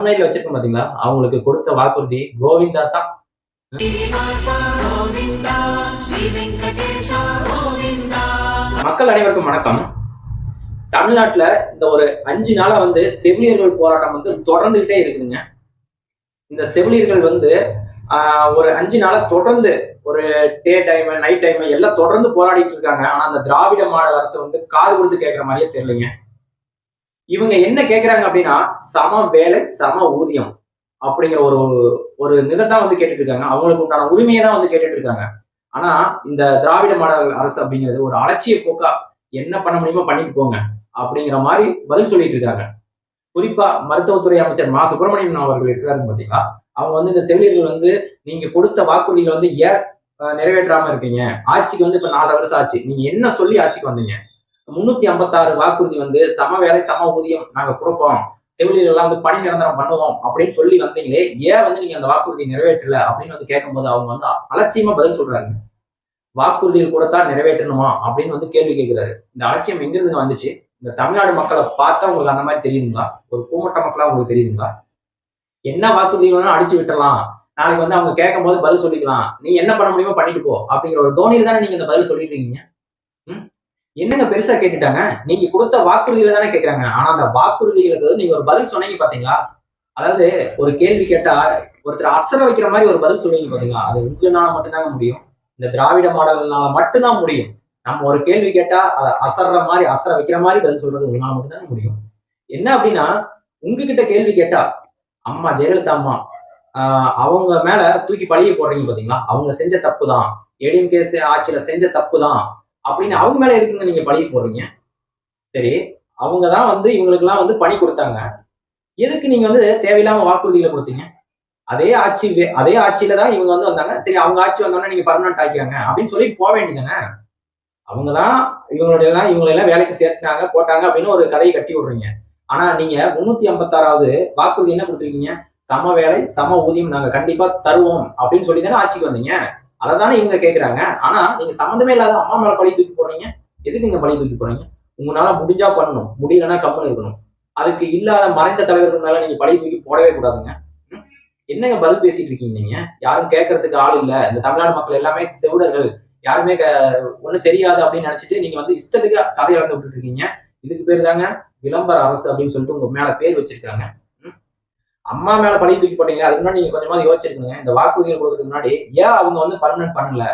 ஆன்லைன்ல வச்சிருக்கோம் பாத்தீங்களா? அவங்களுக்கு கொடுத்த வாக்குறுதி கோவிந்தா தான். மக்கள் அனைவருக்கும் வணக்கம். தமிழ்நாட்டுல இந்த ஒரு அஞ்சு நாளா வந்து செவிலியர்கள் போராட்டம் வந்து தொடர்ந்துகிட்டே இருக்குதுங்க. இந்த செவிலியர்கள் வந்து ஒரு அஞ்சு நாளா தொடர்ந்து ஒரு டே டைம் நைட் டைம் எல்லாம் தொடர்ந்து போராடிட்டு இருக்காங்க. ஆனா அந்த திராவிட மாடல் அரசு வந்து காது கொடுத்து கேட்கிற மாதிரியே தெரியலங்க. இவங்க என்ன கேட்குறாங்க அப்படின்னா சம வேலை சம ஊதியம் அப்படிங்கிற ஒரு ஒரு நிதத்தான் வந்து கேட்டுட்டு இருக்காங்க அவங்களுக்கு உண்டான உரிமையை தான் வந்து கேட்டுட்டு இருக்காங்க ஆனா இந்த திராவிட மாடல் அரசு அப்படிங்கிறது ஒரு அலட்சிய போக்கா என்ன பண்ண முடியுமோ பண்ணிட்டு போங்க அப்படிங்கிற மாதிரி பதில் சொல்லிட்டு இருக்காங்க குறிப்பா மருத்துவத்துறை அமைச்சர் மா. சுப்பிரமணியன் அவர்கள் இருக்கிறாரு பாத்தீங்களா அவங்க வந்து இந்த செவிலியர்கள் வந்து நீங்க கொடுத்த வாக்குறுதிகளை வந்து ஏ நிறைவேற்றாம இருக்கீங்க? ஆட்சிக்கு வந்து இப்ப நாலரை வருஷம் ஆச்சு. நீங்க என்ன சொல்லி ஆட்சிக்கு வந்தீங்க? முன்னூத்தி ஐம்பத்தாறு வாக்குறுதி வந்து சம வேலை சம ஊதியம் நாங்க கொடுப்போம். செவிலியர் எல்லாம் வந்து பணி நிரந்தரம் பண்ணுவோம். அப்படின்னு சொல்லி வந்தீங்களே ஏன் வந்து நீங்க அந்த வாக்குறுதி நிறைவேற்றல? அப்படின்னு வந்து கேட்கும்போது அவங்க வந்து அலட்சியமா பதில் சொல்றாங்க. வாக்குறுதிகள் கூட தான் நிறைவேற்றணுமா? அப்படின்னு வந்து கேள்வி கேட்கிறாரு. இந்த அலட்சியம் எங்கிருந்து வந்துச்சு? இந்த தமிழ்நாடு மக்களை பார்த்தா உங்களுக்கு அந்த மாதிரி தெரியுதுங்களா? ஒரு பூமட்ட மக்களா உங்களுக்கு தெரியுதுங்களா? என்ன வாக்குறுதி வேணாலும் அடிச்சு விட்டுறலாம். நாளைக்கு வந்து அவங்க கேட்கும் போது பதில் சொல்லிக்கலாம். நீ என்ன பண்ண முடியுமோ பண்ணிட்டு போ. அப்படிங்கிற ஒரு தோனியில் தானே நீங்க இந்த பதில் சொல்லிட்டு இருக்கீங்க? ம்? என்னங்க பெருசா கேட்டுட்டாங்க? நீங்க கொடுத்த வாக்குறுதியில தானே கேட்கறாங்க ஆனா அந்த வாக்குறுதிகளுக்கு நீங்க ஒரு பதில் சொன்னீங்க பாத்தீங்களா? அதாவது ஒரு கேள்வி கேட்டா ஒருத்தர் அசர வைக்கிற மாதிரி ஒரு பதில் சொல்லுவீங்க பாத்தீங்களா? அது உங்களால மட்டும்தாங்க முடியும். இந்த திராவிட மாடல்னால மட்டும்தான் முடியும். நம்ம ஒரு கேள்வி கேட்டா அதை அசர்ற மாதிரி அசர வைக்கிற மாதிரி பதில் சொல்றது உங்களால மட்டும்தான் முடியும். என்ன அப்படின்னா உங்ககிட்ட கேள்வி கேட்டா அம்மா ஜெயலலிதா அம்மா அவங்க மேல தூக்கி பழிய போடுறீங்க பாத்தீங்களா? அவங்க செஞ்ச தப்பு தான் ஏடிஎம்கே ஆட்சியில செஞ்ச தப்பு தான் அப்படின்னு அவங்க மேல எதுக்குங்க நீங்க பழகி போடுறீங்க? சரி அவங்க தான் வந்து இவங்களுக்கெல்லாம் வந்து பணி கொடுத்தாங்க. எதுக்கு நீங்க வந்து தேவையில்லாம வாக்குறுதிகளை கொடுத்தீங்க? அதே ஆட்சி அதே ஆட்சியில தான் இவங்க வந்து வந்தாங்க. சரி அவங்க ஆட்சி வந்தோம்னா நீங்க பர்மனன்ட் ஆக்கியாங்க அப்படின்னு சொல்லி போக வேண்டியதானே அவங்க தான் இவங்களுடைய எல்லாம் இவங்களை எல்லாம் வேலைக்கு சேர்த்துனாங்க போட்டாங்க அப்படின்னு ஒரு கதையை கட்டி விடுறீங்க. ஆனா நீங்க முன்னூத்தி ஐம்பத்தாறாவது வாக்குறுதி என்ன கொடுத்துருக்கீங்க? சம வேலை சம ஊதியம் நாங்க கண்டிப்பா தருவோம் அப்படின்னு சொல்லி தானே ஆட்சிக்கு வந்தீங்க? அதை தானே இவங்க கேட்குறாங்க ஆனா நீங்க சம்மந்தமே இல்லாத அம்மா மேல பழி தூக்கி போறீங்க எதுக்கு நீங்க பழி தூக்கி போறீங்க உங்களால முடிஞ்சா பண்ணணும். முடியலன்னா கம்முன்னு இருக்கணும். அதுக்கு இல்லாத மறைந்த தலைவர்கள் மேல நீங்க பழி தூக்கி போடவே கூடாதுங்க. என்னங்க பதில் பேசிட்டு இருக்கீங்க நீங்க? யாரும் கேட்கறதுக்கு ஆள் இல்ல. இந்த தமிழ்நாடு மக்கள் எல்லாமே செவிடர்கள். யாருமே ஒண்ணு தெரியாது அப்படின்னு நினைச்சிட்டு நீங்க வந்து இஷ்டத்துக்கு கதை இழந்து விட்டுட்டு இருக்கீங்க. இதுக்கு பேர் தாங்க விளம்பர அரசு அப்படின்னு சொல்லிட்டு உங்க மேல பேர் வச்சிருக்காங்க. அம்மா மேல பழி தூக்கி போட்டீங்க அதுக்கு முன்னாடி நீங்க கொஞ்சமா யோசிச்சிருக்கீங்க இந்த வாக்குறுதிகள் கொடுக்கறதுக்கு முன்னாடி ஏன் அவங்க வந்து பர்மனன்ட் பண்ணல?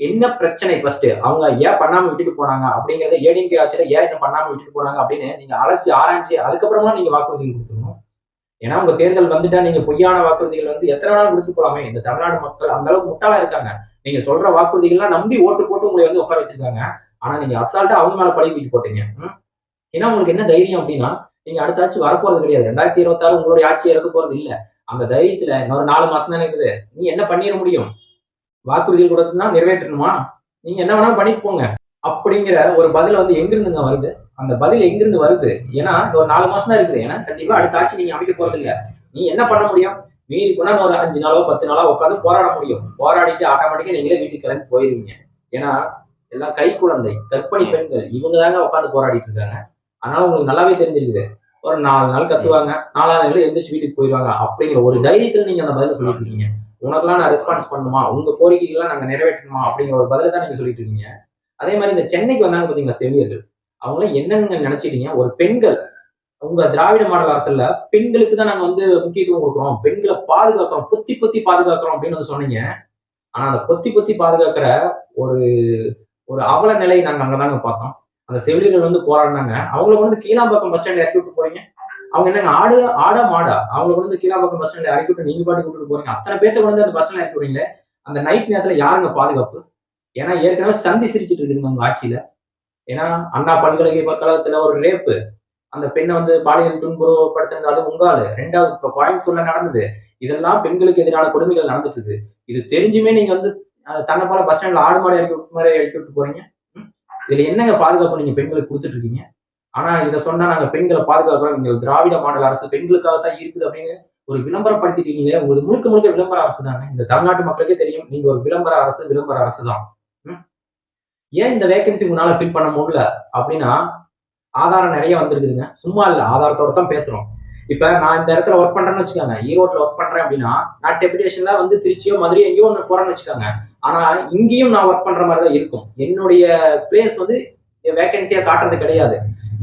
என்ன பிரச்சனை ஃபர்ஸ்ட் அவங்க ஏன் பண்ணாம விட்டுட்டு போனாங்க? அப்படிங்கறத ஏடிஎம்கே ஆட்சியில ஏன் என்ன பண்ணாம விட்டுட்டு போனாங்க அப்படின்னு நீங்க அலசி ஆராய்ச்சி அதுக்கப்புறமா நீங்க வாக்குறுதிகள் கொடுத்துருணும் ஏன்னா உங்க தேர்தல் வந்துட்டா நீங்க பொய்யான வாக்குறுதிகள் வந்து எத்தனை நாள் கொடுத்து போலாமே. இந்த தமிழ்நாடு மக்கள் அந்த அளவுக்கு முட்டாளா இருக்காங்க. நீங்க சொல்ற வாக்குறுதிகள்லாம் நம்பி ஓட்டு போட்டு உங்களை வந்து உட்கார வச்சிருக்காங்க. ஆனா நீங்க அசால்ட்டா அவங்க மேல பழி தூக்கி போட்டீங்க. ஏன்னா உங்களுக்கு என்ன தைரியம் அப்படின்னா நீங்க அடுத்த ஆட்சி வரப்போறது கிடையாது. ரெண்டாயிரத்தி இருபத்தாறு உங்களுடைய ஆட்சி இறக்க போறது இல்ல. அந்த தைரியத்துல இன்னொரு நாலு மாசம் தானே இருக்குது. நீ என்ன பண்ணிட முடியும்? வாக்குறுதிகள் கொடுத்தா நிறைவேற்றணுமா? நீங்க என்ன வேணாலும் பண்ணிட்டு போங்க. அப்படிங்கிற ஒரு பதில் வந்து எங்கிருந்துங்க வருது? அந்த பதில் எங்கிருந்து வருது? ஏன்னா இந்த ஒரு நாலு மாசம் தான் இருக்குது. ஏன்னா கண்டிப்பா அடுத்த ஆட்சி நீங்க அமைக்க போறது இல்ல. நீ என்ன பண்ண முடியும்? மீறி போனா ஒரு அஞ்சு நாளோ பத்து நாளோ உட்காந்து போராட முடியும். போராடிட்டு ஆட்டோமேட்டிக்கா நீங்களே வீட்டுக்கு கிளம்பி போயிருவீங்க. ஏன்னா எல்லாம் கை குழந்தை கற்பனை பெண்கள் இவங்க தாங்க உட்காந்து போராடிட்டு இருக்காங்க. அதனால உங்களுக்கு நல்லாவே தெரிஞ்சிருக்குது. ஒரு நாலு நாள் கத்துவாங்க. நாலாவது நாள் எந்திரிச்சு வீட்டுக்கு போயிடுவாங்க. அப்படிங்கிற ஒரு தைரியத்துல நீங்க அந்த பதில சொல்லிட்டு இருக்கீங்க. உனக்கெல்லாம் நான் ரெஸ்பான்ஸ் பண்ணுமா? உங்க கோரிக்கைகள்லாம் நாங்க நிறைவேற்றணுமா? அப்படிங்கிற ஒரு பதில தான் நீங்க சொல்லிட்டு இருக்கீங்க. அதே மாதிரி இந்த சென்னைக்கு வந்தாங்க பாத்தீங்களா செவிலியர்கள்? அவங்களாம் என்னன்னு நினைச்சிட்டீங்க? ஒரு பெண்கள் உங்க திராவிட மாடல் அரசுல பெண்களுக்கு தான் நாங்க வந்து முக்கியத்துவம் கொடுக்குறோம். பெண்களை பாதுகாக்கிறோம். பொத்தி பொத்தி பாதுகாக்கிறோம் அப்படின்னு வந்து சொன்னீங்க. ஆனா அந்த பொத்தி பொத்தி பாதுகாக்கிற ஒரு ஒரு அவல நிலை நாங்க அங்கதாங்க பார்த்தோம். அந்த செவிலியர்கள் வந்து போராடினாங்க. அவங்கள வந்து கீழாம்பாக்கம் பஸ் ஸ்டாண்ட் இறக்கி விட்டு போறீங்க. அவங்க என்னங்க ஆடு ஆடா மாடா? அவங்கள வந்து கீழாம்பாக்கம் பஸ் ஸ்டாண்ட் இறக்கி விட்டு நீங்க பாட்டு விட்டுட்டு போறீங்க. அத்தனை பேர்த்த வந்து அந்த பஸ் ஸ்டாண்ட் இறக்கி விடுறீங்களே அந்த நைட் நேரத்துல யாருங்க பாதுகாப்பு? ஏன்னா ஏற்கனவே சந்தி சிரிச்சிட்டு இருக்குதுங்க உங்க ஆட்சியில. ஏன்னா அண்ணா பல்கலைக்கழகத்துல ஒரு ரேப்பு அந்த பெண்ணை வந்து பாலியல் துன்புறுவப்படுத்துனது அது உங்காலு ரெண்டாவது இப்ப கோயம்புத்தூர்ல நடந்தது. இதெல்லாம் பெண்களுக்கு எதிரான கொடுமைகள் நடந்துட்டு இருக்கு இது தெரிஞ்சுமே நீங்க வந்து தன்னை போல பஸ் ஸ்டாண்ட்ல ஆடு மாடு இறக்கி விட்டு மாதிரி இறக்கி விட்டு போறீங்க. இதுல என்னங்க பாதுகாப்பு நீங்க பெண்களுக்கு கொடுத்துட்டு இருக்கீங்க ஆனா இதை சொன்னா நாங்க பெண்களை பாதுகாக்கிறோம். நீங்கள் திராவிட மாடல் அரசு பெண்களுக்காக தான் இருக்குது அப்படின்னு ஒரு விளம்பரப்படுத்திட்டீங்களே உங்களுக்கு முழுக்க முழுக்க விளம்பர அரசு தானே? இந்த தமிழ்நாட்டு மக்களுக்கே தெரியும் நீங்க ஒரு விளம்பர அரசு விளம்பர அரசு தான். ம்? ஏன் இந்த வேகன்சி உங்களால ஃபில் பண்ண முடியல? அப்படின்னா ஆதாரம் நிறைய வந்திருக்குதுங்க. சும்மா இல்ல ஆதாரத்தோட தான் பேசுறோம். இப்ப நான் இந்த இடத்துல ஒர்க் பண்றேன்னு வச்சுக்கோங்க ஈரோட்ல ஒர்க் பண்றேன் அப்படின்னா நான் டெபுடேஷன்ல வந்து திருச்சியோ மதுரையோ எங்கேயோ ஒன்று போறேன்னு வச்சுக்கோங்க. ஆனா இங்கேயும் நான் ஒர்க் பண்ற மாதிரி தான் இருக்கும். என்னுடைய பிளேஸ் வந்து வேகன்சியா காட்டுறது கிடையாது.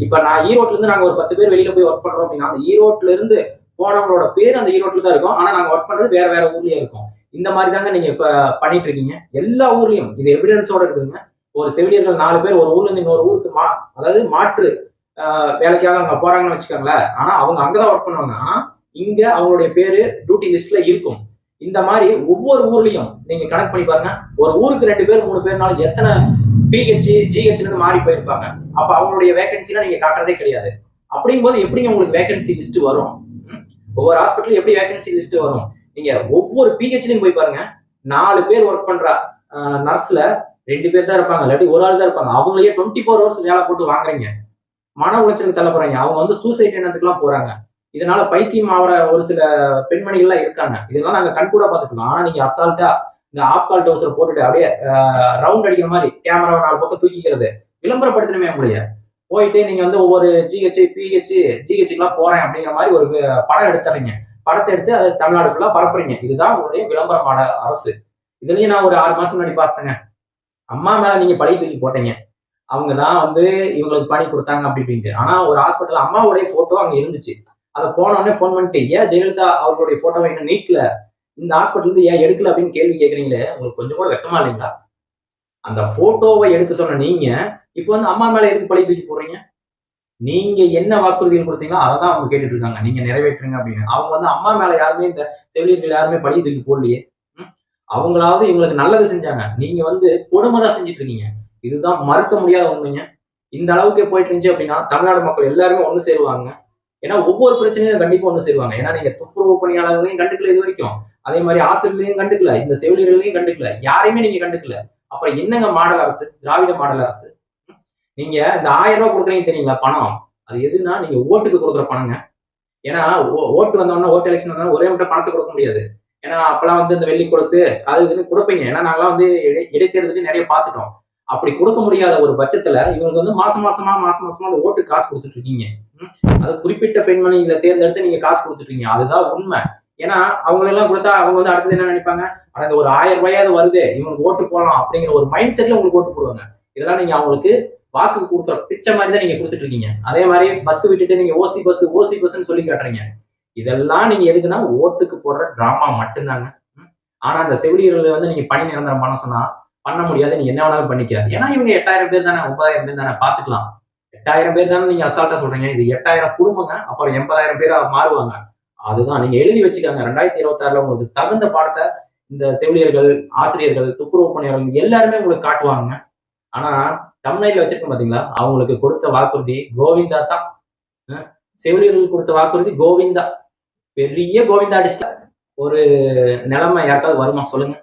இப்ப நான் ஈரோட்ல இருந்து நாங்க ஒரு பத்து பேர் வெளியில போய் ஒர்க் பண்றோம் அப்படின்னா அந்த ஈரோட்ல இருந்து போனவங்களோட பேர் அந்த ஈரோட்ல தான் இருக்கும். ஆனா நாங்க ஒர்க் பண்றது வேற வேற ஊர்லயே இருக்கும். இந்த மாதிரி தாங்க நீங்க இப்ப பண்ணிட்டு இருக்கீங்க. எல்லா ஊர்லயும் இது எவிடன்ஸோட இருக்குதுங்க. ஒரு செவிலியர்கள் நாலு பேர் ஒரு ஊர்ல இருந்து இன்னொரு ஊருக்கு மா அதாவது மாற்று வேலைக்காக அங்க போறாங்கன்னு வச்சுக்கோங்களேன். ஆனா அவங்க அங்கதான் ஒர்க் பண்ணுவாங்க. ஆனா இங்க அவங்களுடைய பேரு டியூட்டி லிஸ்ட்ல இருக்கும். இந்த மாதிரி ஒவ்வொரு ஊர்லயும் நீங்க கணக்கு பண்ணி பாருங்க. ஒரு ஊருக்கு ரெண்டு பேர் மூணு பேர்னாலும் எத்தனை பிஹெச் ஜிஹெச் இருந்து மாறி போயிருப்பாங்க. அப்ப அவங்களுடைய வேகன்சிலாம் நீங்க காட்டுறதே கிடையாது. அப்படிங்கும்போது எப்படிங்க உங்களுக்கு வேகன்சி லிஸ்ட் வரும்? ஒவ்வொரு ஹாஸ்பிட்டல் எப்படி வேகன்சி லிஸ்ட் வரும்? நீங்க ஒவ்வொரு பிஹெச்லையும் போய் பாருங்க. நாலு பேர் ஒர்க் பண்ற நர்ஸ்ல ரெண்டு பேர் தான் இருப்பாங்க. இல்லாட்டி ஒரு ஆள் தான் இருப்பாங்க. அவங்களையே டுவெண்ட்டி ஃபோர் ஹவர்ஸ் வேலை போட்டு வாங்குறீங்க. மன உளைச்சலுக்கு தள்ள போறாங்க. அவங்க வந்து சூசைட் எண்ணத்துக்குலாம் போறாங்க. இதனால பைத்தியம் ஆகிற ஒரு சில பெண்மணிகள்லாம் இருக்காங்க. இதெல்லாம் நாங்க கண்கூட பார்த்துக்கலாம் ஆனால் நீங்க அசால்ட்டா இந்த ஆப்கால் டோசர் போட்டுட்டு அப்படியே ரவுண்ட் அடிக்கிற மாதிரி கேமராவை நாலு பக்கம் தூக்கிக்கிறது. விளம்பரப்படுத்தணுமே உங்களைய. போயிட்டு நீங்க வந்து ஒவ்வொரு ஜிஹெச் பிஹெச் ஜிஹெச்சுக்கெல்லாம் போறேன் அப்படிங்கிற மாதிரி ஒரு படம் எடுத்துறீங்க. படத்தை எடுத்து அதை தமிழ்நாடு ஃபுல்லா பரப்புறீங்க. இதுதான் உங்களுடைய விளம்பரமான அரசு. இதுலயும் நான் ஒரு ஆறு மாசம் முன்னாடி பார்த்தேங்க. அம்மா மேல நீங்க பழைய தூக்கி போட்டீங்க. அவங்க தான் வந்து இவங்களுக்கு பணி கொடுத்தாங்க அப்படி இப்படின்ட்டு. ஆனா ஒரு ஹாஸ்பிட்டல் அம்மாவுடைய போட்டோ அங்க இருந்துச்சு. அதை போன உடனே ஃபோன் பண்ணிட்டு ஏன் ஜெயலலிதா அவர்களுடைய போட்டோவை இன்னும் நீக்கல? இந்த ஹாஸ்பிட்டல் இருந்து ஏன் எடுக்கல? அப்படின்னு கேள்வி கேட்குறீங்களே உங்களுக்கு கொஞ்சம் கூட வெக்கமா இல்லைங்களா? அந்த போட்டோவை எடுக்க சொன்ன நீங்க இப்போ வந்து அம்மா மேல எதுக்கு பழி தூக்கி போடுறீங்க? நீங்க என்ன வாக்குறுதிகள் கொடுத்தீங்களோ அதை தான் அவங்க கேட்டுட்டு இருக்காங்க. நீங்க நிறைவேற்றுங்க அப்படின்னு. அவங்க வந்து அம்மா மேல யாருமே இந்த செவிலியர்கள் யாருமே பழி தூக்கி போடலையே. அவங்களாவது இவங்களுக்கு நல்லது செஞ்சாங்க. நீங்க வந்து கொடுமை தான் செஞ்சுட்டு இருக்கீங்க. இதுதான் மறக்க முடியாத உண்மைங்க. இந்த அளவுக்கு போயிட்டு இருந்துச்சு அப்படின்னா தமிழ்நாடு மக்கள் எல்லாருமே ஒன்று சேருவாங்க. ஏன்னா ஒவ்வொரு பிரச்சனையும் கண்டிப்பா ஒன்று சேருவாங்க. ஏன்னா நீங்க துப்புரவு பணியாளர்களையும் கண்டுக்கல இது வரைக்கும். அதே மாதிரி ஆசிரியர்களையும் கண்டுக்கல இந்த செவிலியர்களையும் கண்டுக்கல யாரையுமே நீங்க கண்டுக்கல. அப்புறம் என்னங்க மாடல் அரசு? திராவிட மாடல் அரசு. நீங்க இந்த ஆயிரம் ரூபாய் கொடுக்குறீங்க தெரியுங்களா? பணம். அது எதுனா நீங்க ஓட்டுக்கு கொடுக்குற பணங்க. ஏன்னா ஓ- ஓட்டு வந்தோம்னா ஓட்டு எலெக்ஷன் வந்தோம்னா ஒரே மட்டும் பணத்தை கொடுக்க முடியாது. ஏன்னா அப்பெல்லாம் வந்து இந்த வெள்ளி கொடுசு அது இதுன்னு கொடுப்பீங்க. ஏன்னா நாங்களாம் வந்து இடை- இடைத்தேர்தலுக்கு நிறைய பார்த்துட்டோம். அப்படி கொடுக்க முடியாத ஒரு பட்சத்துல இவங்களுக்கு வந்து மாசம் மாசமா மாசம் மாசமா அந்த ஓட்டு காசு கொடுத்துட்டு இருக்கீங்க. அது குறிப்பிட்ட பெண்மணிகளை தேர்ந்தெடுத்து நீங்க காசு கொடுத்துட்டு இருக்கீங்க. அதுதான் உண்மை. ஏன்னா அவங்களெல்லாம் கொடுத்தா அவங்க வந்து அடுத்தது என்ன நினைப்பாங்க? ஆனா இந்த ஒரு ஆயிரம் ரூபாயாவது வருது இவங்களுக்கு ஓட்டு போடலாம் அப்படிங்கிற ஒரு மைண்ட் செட்ல உங்களுக்கு ஓட்டு போடுவாங்க. இதெல்லாம் நீங்க அவங்களுக்கு வாக்கு கொடுக்குற பிச்சை மாதிரி தான் நீங்க கொடுத்துட்டு இருக்கீங்க. அதே மாதிரி பஸ் விட்டுட்டு நீங்க ஓசி பஸ் ஓசி பஸ்ன்னு சொல்லி காட்டுறீங்க. இதெல்லாம் நீங்க எதுக்குன்னா ஓட்டுக்கு போடுற டிராமா மட்டும்தாங்க. ஆனா அந்த செவிலியர்கள் வந்து நீங்க பணி நிரந்தரம் பண்ண சொன்னா பண்ண முடியாது. நீ என்ன வேணாலும் பண்ணிக்க ஏன்னா இவங்க எட்டாயிரம் பேர் தானே ஒன்பதாயிரம் பேர் தானே பாத்துக்கலாம் எட்டாயிரம் பேர் தானே நீங்க அசால்ட்டா சொல்றீங்க. இது எட்டாயிரம் குடும்பங்க அப்புறம் எண்பதாயிரம் பேரா மாறுவாங்க. அதுதான் நீங்க எழுதி வச்சுக்காங்க. ரெண்டாயிரத்தி இருபத்தாறுல உங்களுக்கு தகுந்த பாடத்தை இந்த செவிலியர்கள் ஆசிரியர்கள் துப்புரவு பணியாளர்கள் எல்லாருமே உங்களுக்கு காட்டுவாங்க. ஆனா தமிழ்நாட்டில் வச்சிருக்கோம் பாத்தீங்களா? அவங்களுக்கு கொடுத்த வாக்குறுதி கோவிந்தா தான். செவிலியர்களுக்கு கொடுத்த வாக்குறுதி கோவிந்தா. பெரிய கோவிந்தா அடிச்சிட்டா. ஒரு நிலைமை யாருக்காவது வருமா? சொல்லுங்க.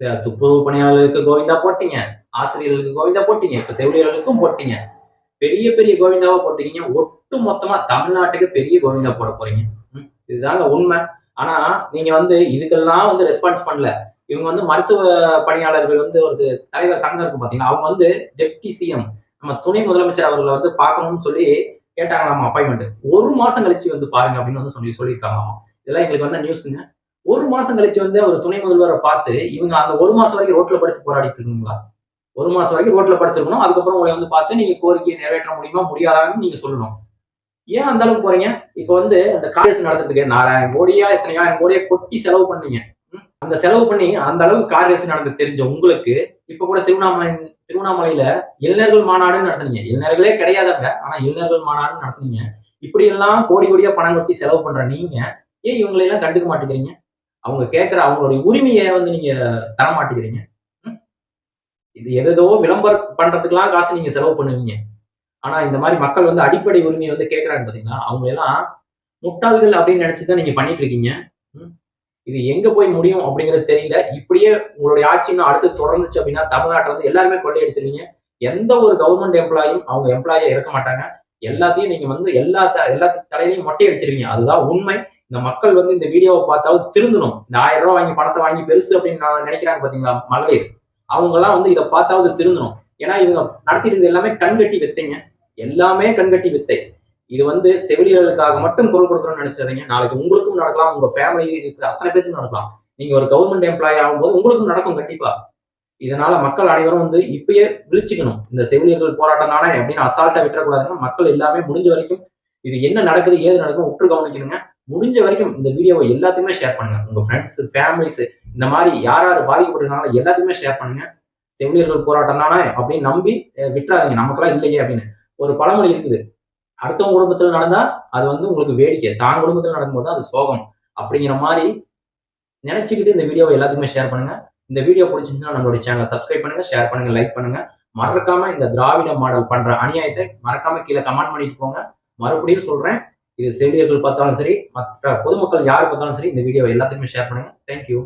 துப்புரவு பணியாளர்களுக்கு கோவிந்தா போட்டீங்க. ஆசிரியர்களுக்கு கோவிந்தா போட்டீங்க. இப்ப செவிலியர்களுக்கும் போட்டீங்க. பெரிய பெரிய கோவிந்தாவா போட்டீங்க ஒட்டு மொத்தமா தமிழ்நாட்டுக்கு பெரிய கோவிந்தா போட போறீங்க. ம், இதுதாங்க உண்மை. ஆனா நீங்க வந்து இதுக்கெல்லாம் வந்து ரெஸ்பான்ஸ் பண்ணல. இவங்க வந்து மருத்துவ பணியாளர்கள் வந்து ஒரு தலைவர் சங்கம் இருக்கும் பாத்தீங்கன்னா அவங்க வந்து டெப்டி சிஎம் நம்ம துணை முதலமைச்சர் அவர்களை வந்து பார்க்கணும்னு சொல்லி கேட்டாங்களாமா அப்பாயின்மெண்ட் ஒரு மாசம் கழிச்சு வந்து பாருங்க அப்படின்னு வந்து சொல்லி சொல்லியிருக்காங்களாமா. இதெல்லாம் எங்களுக்கு வந்த நியூஸுங்க ஒரு மாசம் கழிச்சு வந்து அவர் துணை முதல்வரை பார்த்து இவங்க அந்த ஒரு மாசம் வரைக்கும் ரோட்ல படுத்து போராடிட்டு இருக்கீங்களா ஒரு மாசம் வரைக்கும் ரோட்ல படுத்துருக்கணும். அதுக்கப்புறம் உங்களை வந்து பார்த்து நீங்க கோரிக்கையை நிறைவேற்ற முடியுமா முடியாதான்னு நீங்க சொல்லணும். ஏன் அந்த அளவுக்கு போறீங்க? இப்ப வந்து அந்த காங்கிரஸ் நடத்துறதுக்கு நாலாயிரம் கோடியா எத்தனையாயிரம் கோடியா கொட்டி செலவு பண்ணீங்க. அந்த செலவு பண்ணி அந்த அளவுக்கு காங்கிரஸ் நடந்து தெரிஞ்ச உங்களுக்கு இப்ப கூட திருவண்ணாமலை திருவண்ணாமலையில இளைஞர்கள் மாநாடுன்னு நடத்துனீங்க. இளைஞர்களே கிடையாதாங்க. ஆனா இளைஞர்கள் மாநாடுன்னு நடத்துனீங்க. இப்படி எல்லாம் கோடி கோடியா பணம் கொட்டி செலவு பண்ற நீங்க ஏன் இவங்களை எல்லாம் கண்டுக்க மாட்டேங்கிறீங்க? அவங்க கேட்குற அவங்களுடைய உரிமையை வந்து நீங்க தர மாட்டேங்கிறீங்க ம்? இது எதோ விளம்பரம் பண்றதுக்கெல்லாம் காசு நீங்க செலவு பண்ணுவீங்க. ஆனா இந்த மாதிரி மக்கள் வந்து அடிப்படை உரிமையை வந்து கேட்கறாங்க பாத்தீங்கன்னா அவங்க எல்லாம் முட்டாள்கள் அப்படின்னு நினைச்சுதான் நீங்க பண்ணிட்டு இருக்கீங்க ம்? இது எங்க போய் முடியும் அப்படிங்கிறது தெரியல. இப்படியே உங்களுடைய ஆட்சி அடுத்து தொடர்ந்துச்சு அப்படின்னா தமிழ்நாட்டில் வந்து எல்லாருமே கொள்ளையடிச்சிருவீங்க. எந்த ஒரு கவர்மெண்ட் எம்ப்ளாயும் அவங்க எம்ப்ளாயா இருக்க மாட்டாங்க. எல்லாத்தையும் நீங்க வந்து எல்லா த- எல்லா தலையிலையும் மொட்டை அடிச்சிருவீங்க அதுதான் உண்மை. இந்த மக்கள் வந்து இந்த வீடியோவை பார்த்தாவது திருந்தணும். இந்த ஆயிரம் ரூபாய் வாங்கி பணத்தை வாங்கி பெருசு அப்படின்னு நான் நினைக்கிறாங்க பாத்தீங்களா மகளிர். அவங்க எல்லாம் வந்து இதை பார்த்தாவது திருந்தணும். ஏன்னா இவங்க நடத்திட்டு இருக்கிறது எல்லாமே கண்கட்டி வித்தைங்க. எல்லாமே கண்கட்டி வித்தை. இது வந்து செவிலியர்களுக்காக மட்டும் குரல் கொடுக்கணும்னு நினைச்சதுங்க நாளைக்கு உங்களுக்கும் நடக்கலாம் உங்க ஃபேமிலி இருக்கிற அத்தனை பேருக்கும் நடக்கலாம். நீங்க ஒரு கவர்மெண்ட் எம்ப்ளாயி ஆகும்போது உங்களுக்கும் நடக்கும் கண்டிப்பா. இதனால மக்கள் அனைவரும் வந்து இப்பயே விழிச்சுக்கணும். இந்த செவிலியர்கள் போராட்டம் தானே அப்படின்னு அசால்ட்டா விட்டுறக்கூடாதுங்க மக்கள் எல்லாமே முடிஞ்ச வரைக்கும் இது என்ன நடக்குது ஏது நடக்கும் உற்று கவனிக்கணுங்க. முடிஞ்ச வரைக்கும் இந்த வீடியோவை எல்லாத்தையுமே ஷேர் பண்ணுங்க. உங்க ஃப்ரெண்ட்ஸ் ஃபேமிலிஸ் இந்த மாதிரி யார் யார் பாதிக்கப்பட்டிருக்காங்களோ எல்லாத்தையுமே ஷேர் பண்ணுங்க. செவிலியர்கள் போராட்டம் தானே அப்படின்னு நம்பி விட்டுறாதீங்க. நமக்கெல்லாம் இல்லையே அப்படின்னு. ஒரு பழமொழி இருக்குது. அடுத்தவங்க குடும்பத்தில் நடந்தா அது வந்து உங்களுக்கு வேடிக்கை. தான் குடும்பத்தில் நடக்கும்போது அது சோகம். அப்படிங்கிற மாதிரி நினைச்சுக்கிட்டு இந்த வீடியோவை எல்லாத்துக்குமே ஷேர் பண்ணுங்க. இந்த வீடியோ பிடிச்சிருந்தா நம்மளுடைய சேனலை சப்ஸ்கிரைப் பண்ணுங்க ஷேர் பண்ணுங்க லைக் பண்ணுங்க. மறக்காம இந்த திராவிட மாடல் பண்ற அநியாயத்தை மறக்காம கீழே கமெண்ட் பண்ணிட்டு போங்க. மறுபடியும் சொல்றேன். இது செவிலியர்கள் பார்த்தாலும் சரி மற்ற பொதுமக்கள் யார் பார்த்தாலும் சரி இந்த வீடியோவை எல்லாத்துக்குமே ஷேர் பண்ணுங்க. தேங்க்யூ